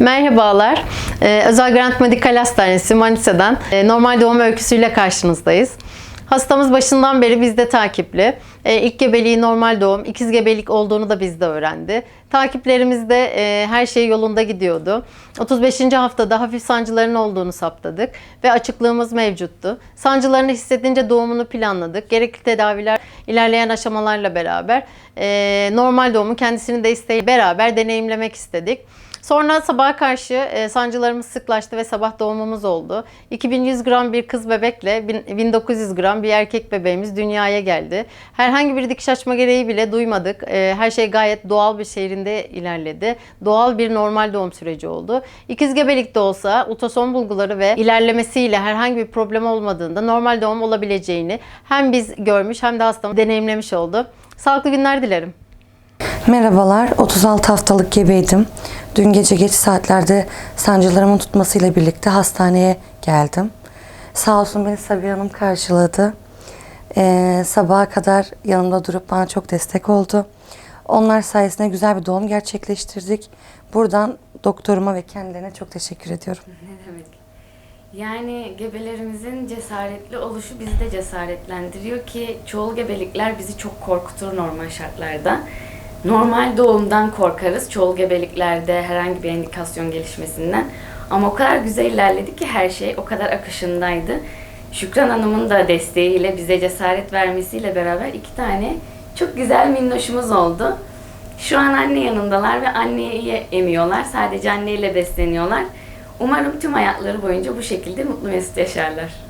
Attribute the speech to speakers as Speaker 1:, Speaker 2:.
Speaker 1: Merhabalar. Ee, Özel Grant Medikal Hastanesi Manisa'dan e, normal doğum öyküsüyle karşınızdayız. Hastamız başından beri bizde takipli. E, ilk gebeliği normal doğum, ikiz gebelik olduğunu da bizde öğrendi. Takiplerimizde e, her şey yolunda gidiyordu. 35. haftada hafif sancıların olduğunu saptadık ve açıklığımız mevcuttu. Sancılarını hissedince doğumunu planladık. Gerekli tedaviler ilerleyen aşamalarla beraber e, normal doğumu kendisinin de isteği beraber deneyimlemek istedik. Sonra sabaha karşı e, sancılarımız sıklaştı ve sabah doğumumuz oldu. 2100 gram bir kız bebekle bin- 1900 gram bir erkek bebeğimiz dünyaya geldi. Herhangi bir dikiş açma gereği bile duymadık. E, Her şey gayet doğal bir seyrinde ilerledi. Doğal bir normal doğum süreci oldu. İkiz gebelik de olsa ultrason bulguları ve ilerlemesiyle herhangi bir problem olmadığında normal doğum olabileceğini hem biz görmüş hem de hastamız deneyimlemiş oldu. Sağlıklı günler dilerim.
Speaker 2: Merhabalar, 36 haftalık gebeydim. Dün gece geç saatlerde sancılarımın tutmasıyla birlikte hastaneye geldim. Sağ olsun beni Sabiha Hanım karşıladı. Ee, sabaha kadar yanımda durup bana çok destek oldu. Onlar sayesinde güzel bir doğum gerçekleştirdik. Buradan doktoruma ve kendilerine çok teşekkür ediyorum.
Speaker 3: Ne demek? Yani gebelerimizin cesaretli oluşu bizi de cesaretlendiriyor ki çoğul gebelikler bizi çok korkutur normal şartlarda. Normal doğumdan korkarız çoğul gebeliklerde herhangi bir indikasyon gelişmesinden. Ama o kadar güzel ilerledi ki her şey o kadar akışındaydı. Şükran Hanım'ın da desteğiyle bize cesaret vermesiyle beraber iki tane çok güzel minnoşumuz oldu. Şu an anne yanındalar ve anneyi emiyorlar. Sadece anneyle besleniyorlar. Umarım tüm hayatları boyunca bu şekilde mutlu mesut yaşarlar.